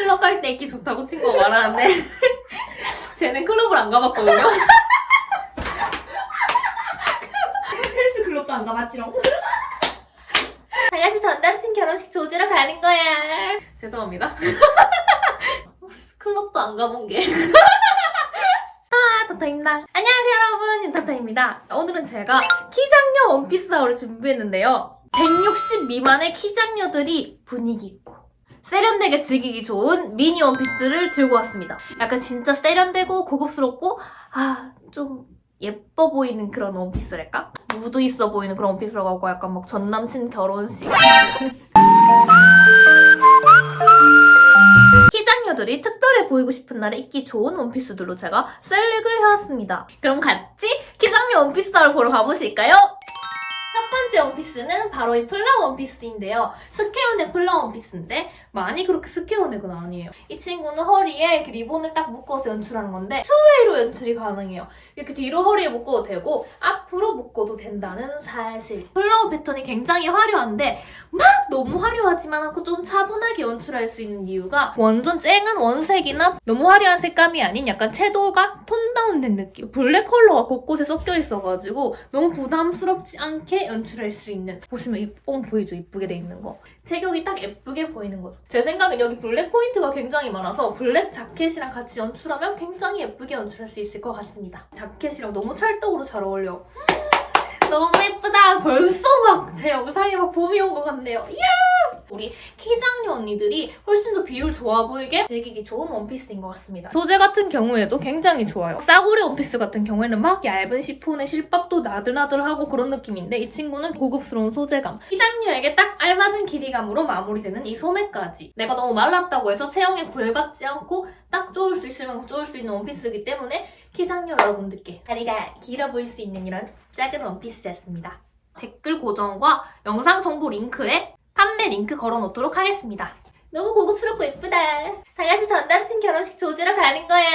클럽 갈 때 입기 좋다고 친구가 말하는데 쟤는 클럽을 안 가봤거든요. 헬스 클럽도 안 가봤지롱. 다 같이 전 남친 결혼식 조지러 가는 거야. 죄송합니다. 클럽도 안 가본 게. 아, 타타입니다. 안녕하세요, 여러분. 윤타타입니다. 오늘은 제가 키장녀 원피스 하울을 준비했는데요. 160 미만의 키장녀들이 분위기 있고 세련되게 즐기기 좋은 미니 원피스를 들고 왔습니다. 약간 진짜 세련되고 고급스럽고 아, 좀 예뻐 보이는 그런 원피스랄까? 무드 있어 보이는 그런 원피스라고 하고 약간 막 전남친 결혼식. 희장녀들이 특별해 보이고 싶은 날에 입기 좋은 원피스들로 제가 셀렉을 해왔습니다. 그럼 같이 희장녀 원피스를 보러 가보실까요? 첫 번째 원피스는 바로 이 플라 원피스인데요. 스퀘어넥 플라 원피스인데 많이 그렇게 스퀘어 넥은 아니에요. 이 친구는 허리에 리본을 딱 묶어서 연출하는 건데 투웨이로 연출이 가능해요. 이렇게 뒤로 허리에 묶어도 되고 앞으로 묶어도 된다는 사실. 플라워 패턴이 굉장히 화려한데 막 너무 화려하지만 않고 좀 차분하게 연출할 수 있는 이유가 완전 쨍한 원색이나 너무 화려한 색감이 아닌 약간 채도가 톤 다운된 느낌. 블랙 컬러가 곳곳에 섞여 있어가지고 너무 부담스럽지 않게 연출할 수 있는 보시면 이 뽕 보이죠? 이쁘게 돼 있는 거. 체격이 딱 예쁘게 보이는 거죠. 제 생각엔 여기 블랙 포인트가 굉장히 많아서 블랙 자켓이랑 같이 연출하면 굉장히 예쁘게 연출할 수 있을 것 같습니다. 자켓이랑 너무 찰떡으로 잘 어울려. 너무 예쁘다. 벌써 막 제 영상에 막 봄이 온 것 같네요. 이야! 우리 키장녀 언니들이 훨씬 더 비율 좋아 보이게 즐기기 좋은 원피스인 것 같습니다. 소재 같은 경우에도 굉장히 좋아요. 싸구려 원피스 같은 경우에는 막 얇은 시폰에 실밥도 나들나들하고 그런 느낌인데 이 친구는 고급스러운 소재감. 키장녀에게 딱 알맞은 길이감으로 마무리되는 이 소매까지. 내가 너무 말랐다고 해서 체형에 구애받지 않고 딱 쪼을 수 만큼 쪼을 수 있는 원피스이기 때문에 키장녀 여러분들께 다리가 길어 보일 수 있는 이런 작은 원피스였습니다. 댓글 고정과 영상 정보 링크에 판매 링크 걸어놓도록 하겠습니다. 너무 고급스럽고 예쁘다. 다 같이 전 남친 결혼식 조지러 가는 거야.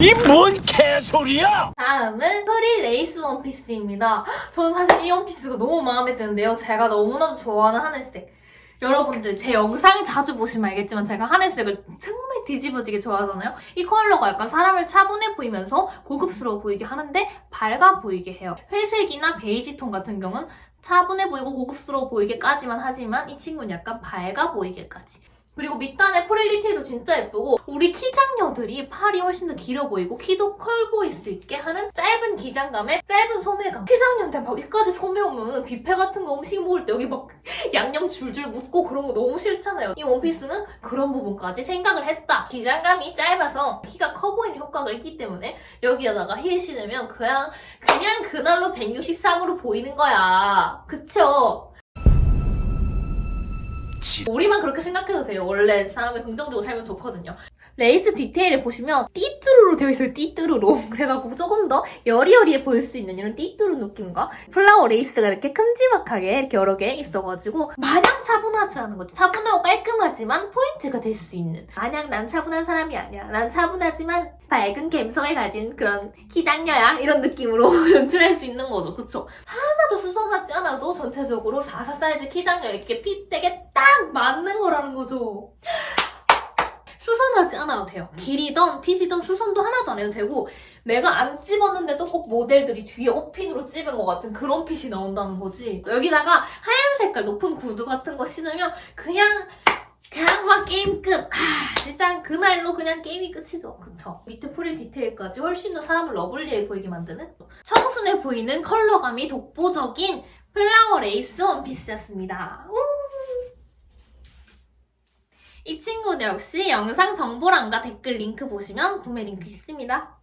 이 뭔 개소리야! 다음은 프릴 레이스 원피스입니다. 저는 사실 이 원피스가 너무 마음에 드는데요. 제가 너무나도 좋아하는 하늘색. 여러분들 제 영상 자주 보시면 알겠지만 제가 하늘색을 정말 뒤집어지게 좋아하잖아요. 이 컬러가 약간 사람을 차분해 보이면서 고급스러워 보이게 하는데 밝아 보이게 해요. 회색이나 베이지 톤 같은 경우는 차분해 보이고 고급스러워 보이게까지만 하지만 이 친구는 약간 밝아 보이게까지. 그리고 밑단의 프릴 디테일도 진짜 예쁘고 우리 키장녀들이 팔이 훨씬 더 길어 보이고 키도 커 보일 수 있게 하는 짧은 기장감에 짧은 소매감. 키장녀한테 막 여기까지 소매 오면 뷔페 같은 거 음식 먹을 때 여기 막 양념 줄줄 묻고 그런 거 너무 싫잖아요. 이 원피스는 그런 부분까지 생각을 했다. 기장감이 짧아서 키가 커 보이는 효과가 있기 때문에 여기에다가 힐 신으면 그냥 그냥 그날로 163으로 보이는 거야. 그쵸? 우리만 그렇게 생각해도 돼요. 원래 사람이 긍정적으로 살면 좋거든요. 레이스 디테일을 보시면 띠뚜루로 되어 있어요. 띠뚜루로. 그래갖고 조금 더 여리여리해 보일 수 있는 이런 띠뚜루 느낌과 플라워 레이스가 이렇게 큼지막하게 이렇게 여러 개 있어가지고 마냥 차분하지 않은 거죠. 차분하고 깔끔하지만 포인트가 될 수 있는. 마냥 난 차분한 사람이 아니야. 난 차분하지만 밝은 감성을 가진 그런 키장녀야. 이런 느낌으로 연출할 수 있는 거죠. 그쵸? 하나도 수선하지 않아도 전체적으로 44 사이즈 키장녀 이렇게 핏대게 딱 맞는 거라는 거죠. 수선하지 않아도 돼요. 길이던 핏이던 수선도 하나도 안 해도 되고 내가 안 집었는데도 꼭 모델들이 뒤에 오핀으로 찝은 것 같은 그런 핏이 나온다는 거지. 여기다가 하얀 색깔 높은 구두 같은 거 신으면 그냥 그냥 막 게임 끝. 아, 진짜 그날로 그냥 게임이 끝이죠. 그쵸? 밑에 프릴 디테일까지 훨씬 더 사람을 러블리해 보이게 만드는 청순해 보이는 컬러감이 독보적인 플라워 레이스 원피스였습니다. 우! 이 친구도 역시 영상 정보란과 댓글 링크 보시면 구매 링크 있습니다.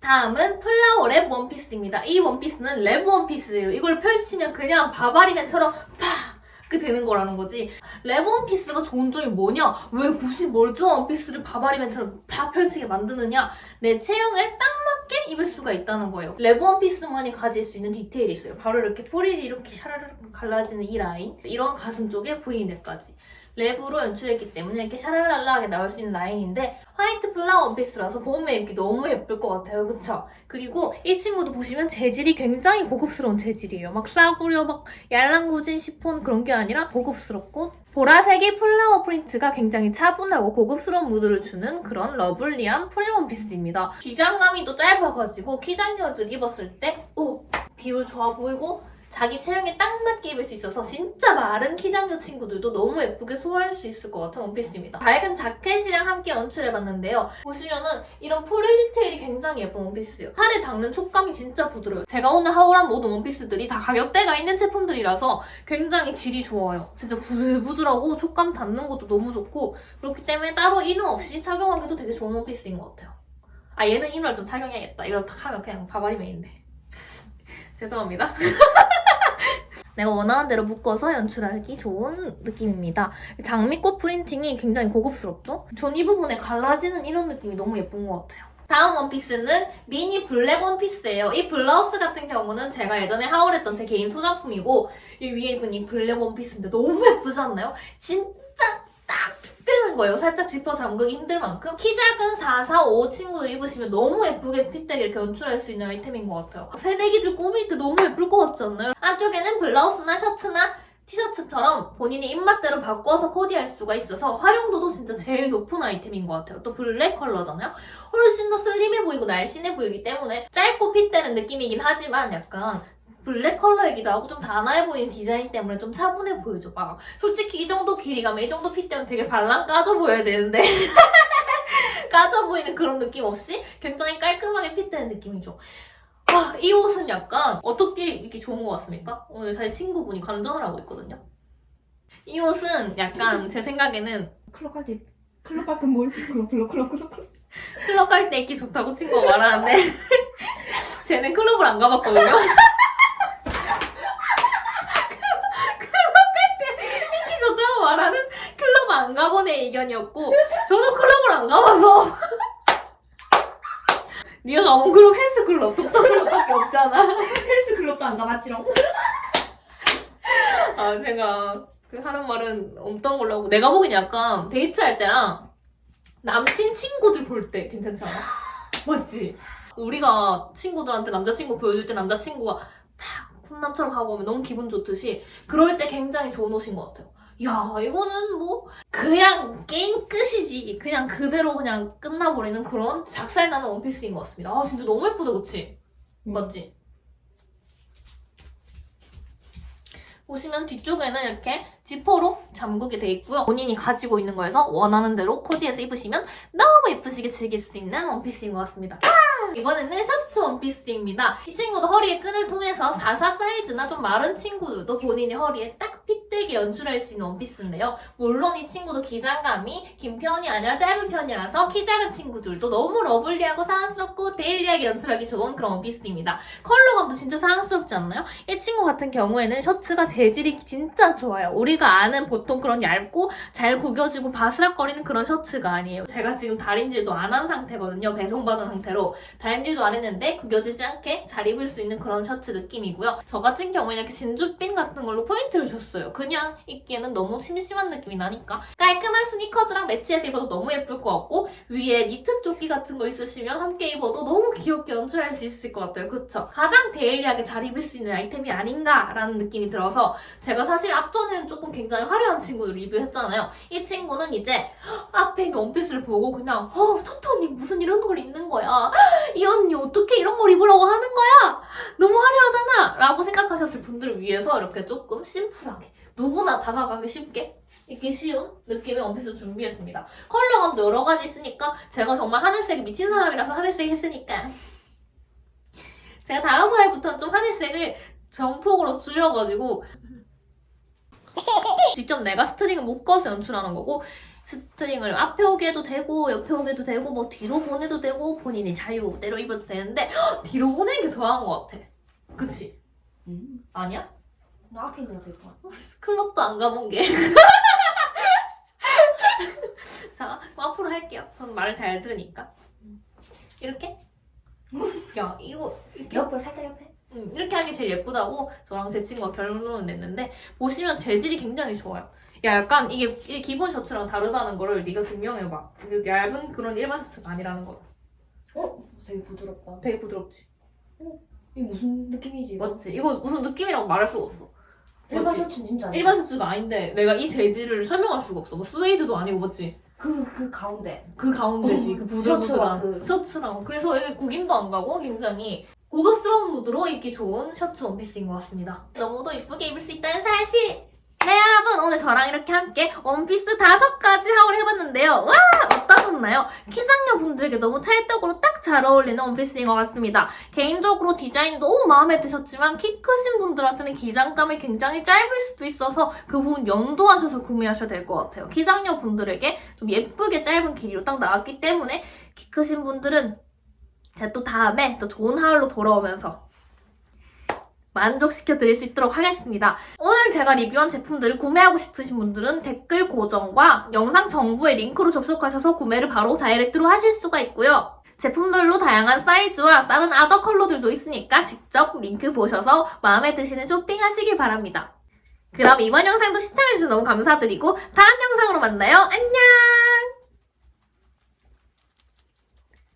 다음은 플라워 랩 원피스입니다. 이 원피스는 랩 원피스예요. 이걸 펼치면 그냥 바바리맨처럼 팍! 그 되는 거라는 거지. 랩 원피스가 좋은 점이 뭐냐? 왜 굳이 멀쩡한 원피스를 바바리맨처럼 다 펼치게 만드느냐? 내 체형에 딱 맞게 입을 수가 있다는 거예요. 랩 원피스만이 가질 수 있는 디테일이 있어요. 바로 이렇게 프릴이 이렇게 샤라락 갈라지는 이 라인. 이런 가슴 쪽에 V넥까지. 랩으로 연출했기 때문에 이렇게 샤랄랄라하게 나올 수 있는 라인인데 화이트 플라워 원피스라서 봄에 입기 너무 예쁠 것 같아요. 그쵸? 그리고 이 친구도 보시면 재질이 굉장히 고급스러운 재질이에요. 막 싸구려 막 얄랑구진 시폰 그런 게 아니라 고급스럽고 보라색의 플라워 프린트가 굉장히 차분하고 고급스러운 무드를 주는 그런 러블리한 프릴 원피스입니다. 기장감이 또 짧아가지고 키장녀들 입었을 때 오, 비율 좋아 보이고 자기 체형에 딱 맞게 입을 수 있어서 진짜 마른 키장녀 친구들도 너무 예쁘게 소화할 수 있을 것 같은 원피스입니다. 밝은 자켓이랑 함께 연출해봤는데요. 보시면은 이런 프릴 디테일이 굉장히 예쁜 원피스예요. 살에 닿는 촉감이 진짜 부드러워요. 제가 오늘 하울한 모든 원피스들이 다 가격대가 있는 제품들이라서 굉장히 질이 좋아요. 진짜 부들부들하고 촉감 닿는 것도 너무 좋고 그렇기 때문에 따로 이름 없이 착용하기도 되게 좋은 원피스인 것 같아요. 아 얘는 이걸 좀 착용해야겠다. 이거 딱 하면 그냥 바바리 메인데. 죄송합니다. 내가 원하는 대로 묶어서 연출하기 좋은 느낌입니다. 장미꽃 프린팅이 굉장히 고급스럽죠? 전 이 부분에 갈라지는 이런 느낌이 너무 예쁜 것 같아요. 다음 원피스는 미니 블랙 원피스예요. 이 블라우스 같은 경우는 제가 예전에 하울했던 제 개인 소장품이고 이 위에 입은 이 블랙 원피스인데 너무 예쁘지 않나요? 진짜 딱 핏되는 거예요. 살짝 지퍼 잠그기 힘들 만큼 키 작은 4, 4, 5 친구들 입으시면 너무 예쁘게 핏되게 이렇게 연출할 수 있는 아이템인 것 같아요. 새내기들 꾸밀 때 너무 예쁠 것 같지 않나요? 안쪽에는 블라우스나 셔츠나 티셔츠처럼 본인의 입맛대로 바꿔서 코디할 수가 있어서 활용도도 진짜 제일 높은 아이템인 것 같아요. 또 블랙 컬러잖아요? 훨씬 더 슬림해 보이고 날씬해 보이기 때문에 짧고 핏되는 느낌이긴 하지만 약간 블랙 컬러이기도 하고 좀 단아해 보이는 디자인 때문에 좀 차분해 보이죠. 막 솔직히 이 정도 길이가면 이 정도 핏되면 되게 발랑 까져 보여야 되는데 까져 보이는 그런 느낌 없이 굉장히 깔끔하게 핏되는 느낌이죠. 아, 이 옷은 약간 어떻게 이렇게 좋은 것 같습니까? 오늘 사실 친구분이 관전을 하고 있거든요. 이 옷은 약간 제 생각에는 클럽 갈때 클럽 갈때 뭘 클럽 클럽 클럽 클럽 클럽. 클럽 갈 때 입기 좋다고 친구가 말하는데 쟤는 클럽을 안 가봤거든요. 클럽 갈 때 입기 좋다고 말하는 클럽 안애 의견이었고 저도 클럽을 안 가봐서 네가 가본 클럽 헬스 클럽, 독서 클럽밖에 없잖아. 헬스 클럽도 안 가봤지롱. 아 제가 그 하는 말은 없던 걸로 하고 내가 보기엔 약간 데이트할 때랑 남친 친구들 볼 때 괜찮지 않아? 맞지? 우리가 친구들한테 남자친구 보여줄 때 남자친구가 딱 훈남처럼 하고 오면 너무 기분 좋듯이 그럴 때 굉장히 좋은 옷인 것 같아요. 야 이거는 뭐 그냥 게임 끝이지 그냥 그대로 그냥 끝나버리는 그런 작살나는 원피스인 것 같습니다. 아 진짜 너무 예쁘다 그치? 음. 맞지? 보시면 뒤쪽에는 이렇게 지퍼로 잠그게 돼 있고요. 본인이 가지고 있는 거에서 원하는 대로 코디해서 입으시면 너무 예쁘시게 즐길 수 있는 원피스인 것 같습니다. 이번에는 셔츠 원피스입니다. 이 친구도 허리에 끈을 통해서 44 사이즈나 좀 마른 친구들도 본인의 허리에 딱 핏되게 연출할 수 있는 원피스인데요. 물론 이 친구도 기장감이 긴 편이 아니라 짧은 편이라서 키 작은 친구들도 너무 러블리하고 사랑스럽고 데일리하게 연출하기 좋은 그런 원피스입니다. 컬러감도 진짜 사랑스럽지 않나요? 이 친구 같은 경우에는 셔츠가 재질이 진짜 좋아요. 우리가 아는 보통 그런 얇고 잘 구겨지고 바스락거리는 그런 셔츠가 아니에요. 제가 지금 다림질도 안 한 상태거든요. 배송받은 상태로. 다림질도 안 했는데 구겨지지 않게 잘 입을 수 있는 그런 셔츠 느낌이고요. 저 같은 경우에는 이렇게 진주핀 같은 걸로 포인트를 줬어요. 그냥 입기에는 너무 심심한 느낌이 나니까 깔끔한 스니커즈랑 매치해서 입어도 너무 예쁠 것 같고 위에 니트 조끼 같은 거 있으시면 함께 입어도 너무 귀엽게 연출할 수 있을 것 같아요. 그쵸? 가장 데일리하게 잘 입을 수 있는 아이템이 아닌가라는 느낌이 들어서 제가 사실 앞전에는 조금 굉장히 화려한 친구를 리뷰했잖아요. 이 친구는 이제 앞에 있는 원피스를 보고 그냥 어 토토 언니 무슨 이런 걸 입는 거야 이 언니 어떻게 이런 걸 입으라고 하는 거야? 너무 화려하잖아! 라고 생각하셨을 분들을 위해서 이렇게 조금 심플하게 누구나 다가가기 쉽게 입기 쉬운 느낌의 원피스 준비했습니다. 컬러감도 여러 가지 있으니까 제가 정말 하늘색에 미친 사람이라서 하늘색 했으니까. 제가 다음 화에부터는 좀 하늘색을 전폭으로 줄여가지고 직접 내가 스트링을 묶어서 연출하는 거고 스트링을 앞에 오게 해도 되고 옆에 오게 해도 되고 뭐 뒤로 보내도 되고 본인이 자유대로 입어도 되는데 헉, 뒤로 보내는 게 더한 것 같아 그치? 음. 아니야? 나 앞에 있는 거될 거야. 클럽도 안 가본 게 자, 앞으로 할게요 저는 말을 잘 들으니까 이렇게? 야 이거 이렇게 옆으로 살짝 옆에. 음, 이렇게 하기 제일 예쁘다고 저랑 제 친구가 결론을 냈는데 보시면 재질이 굉장히 좋아요. 야 약간 이게, 기본 셔츠랑 다르다는 거를 네가 증명해봐. 이게 얇은 그런 일반 셔츠가 아니라는 거. 어? 되게 부드럽다. 되게 부드럽지. 이게 무슨 느낌이지? 이거? 맞지? 이거 무슨 느낌이라고 말할 수가 없어. 일반 맞지? 셔츠는 진짜 아니야. 일반 셔츠가 아닌데 내가 이 재질을 설명할 수가 없어. 뭐 스웨이드도 아니고 맞지? 그, 그 가운데. 그 가운데지 어, 그 부들부들한 셔츠랑 그- 셔츠랑 그래서 이게 구김도 안 가고 굉장히 고급스러운 무드로 입기 좋은 셔츠 원피스인 것 같습니다. 너무도 이쁘게 입을 수 있다는 사실. 네 여러분 오늘 저랑 이렇게 함께 원피스 다섯 가지 하울을 해봤는데요. 와 어떠셨나요? 키장녀 분들에게 너무 찰떡으로 딱 잘 어울리는 원피스인 것 같습니다. 개인적으로 디자인이 너무 마음에 드셨지만 키 크신 분들한테는 기장감이 굉장히 짧을 수도 있어서 그 부분 염두하셔서 구매하셔야 될 것 같아요. 키장녀 분들에게 좀 예쁘게 짧은 길이로 딱 나왔기 때문에 키 크신 분들은 제가 또 다음에 또 좋은 하울로 돌아오면서 만족시켜 드릴 수 있도록 하겠습니다. 오늘 제가 리뷰한 제품들을 구매하고 싶으신 분들은 댓글 고정과 영상 정보의 링크로 접속하셔서 구매를 바로 다이렉트로 하실 수가 있고요. 제품별로 다양한 사이즈와 다른 아더 컬러들도 있으니까 직접 링크 보셔서 마음에 드시는 쇼핑하시길 바랍니다. 그럼 이번 영상도 시청해주셔서 너무 감사드리고 다음 영상으로 만나요. 안녕!